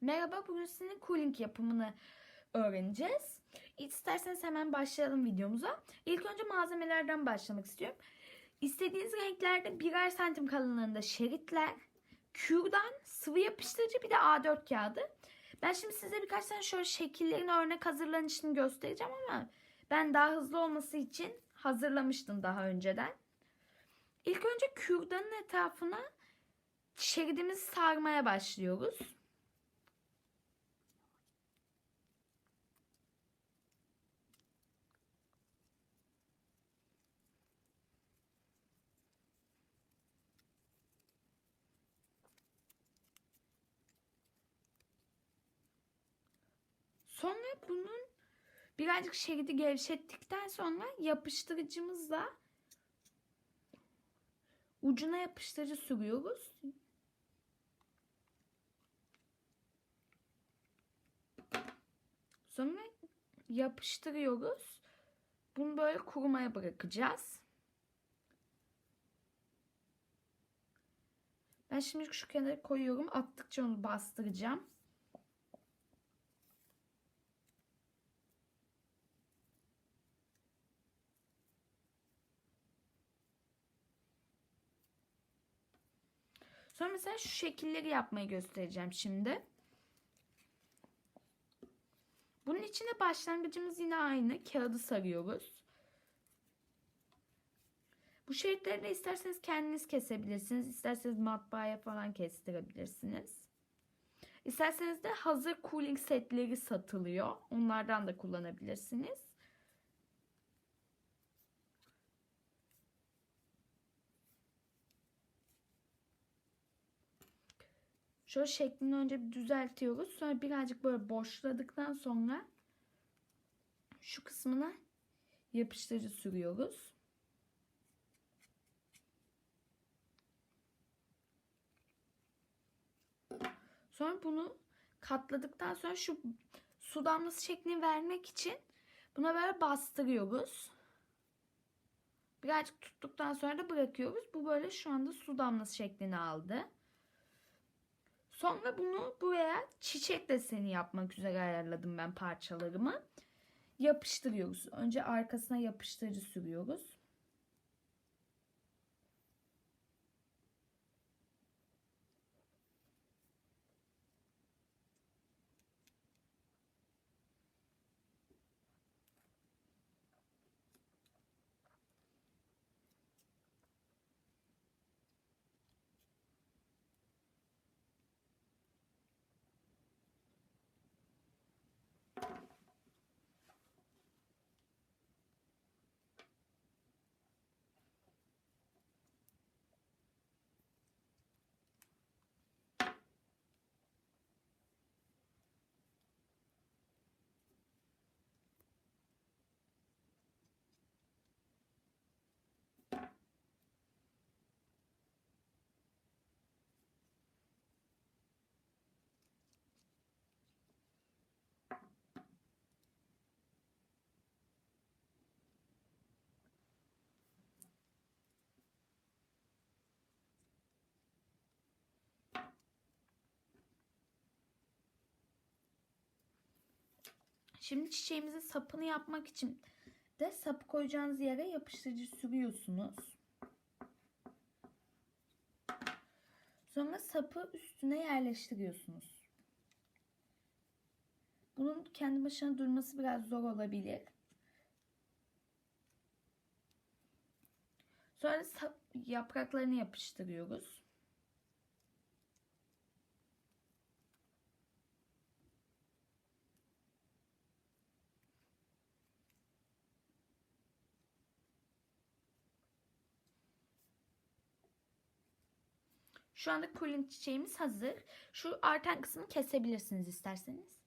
Merhaba, bugün sizinle cooling yapımını öğreneceğiz. İsterseniz hemen başlayalım videomuza. İlk önce malzemelerden başlamak istiyorum. İstediğiniz renklerde birer santim kalınlığında şeritler, kürdan, sıvı yapıştırıcı bir de A4 kağıdı. Ben şimdi size birkaç tane şöyle şekillerin örnek hazırlanışını göstereceğim ama ben daha hızlı olması için hazırlamıştım daha önceden. İlk önce kürdanın etrafına şeridimizi sarmaya başlıyoruz. Sonra bunun birazcık şeridi gevşettikten sonra yapıştırıcımızla ucuna yapıştırıcı sürüyoruz. Sonra yapıştırıyoruz. Bunu böyle kurumaya bırakacağız. Ben şimdi şu kenara koyuyorum. Attıkça onu bastıracağım. Sonra mesela şu şekilleri yapmayı göstereceğim şimdi. Bunun içine başlangıcımız yine aynı. Kağıdı sarıyoruz. Bu şeritleri de isterseniz kendiniz kesebilirsiniz. İsterseniz matbaaya falan kestirebilirsiniz. İsterseniz de hazır cooling setleri satılıyor. Onlardan da kullanabilirsiniz. Şöyle şeklini önce bir düzeltiyoruz. Sonra birazcık böyle boşladıktan sonra şu kısmına yapıştırıcı sürüyoruz. Sonra bunu katladıktan sonra şu su damlası şeklini vermek için buna böyle bastırıyoruz. Birazcık tuttuktan sonra da bırakıyoruz. Bu böyle şu anda su damlası şeklini aldı. Sonra bunu buraya çiçek deseni yapmak üzere ayarladım ben parçalarımı. Yapıştırıyoruz. Önce arkasına yapıştırıcı sürüyoruz. Şimdi çiçeğimizin sapını yapmak için de sapı koyacağınız yere yapıştırıcı sürüyorsunuz. Sonra sapı üstüne yerleştiriyorsunuz. Bunun kendi başına durması biraz zor olabilir. Sonra sap, yapraklarını yapıştırıyoruz. Şu anda cooling çiçeğimiz hazır. Şu artan kısmını kesebilirsiniz isterseniz.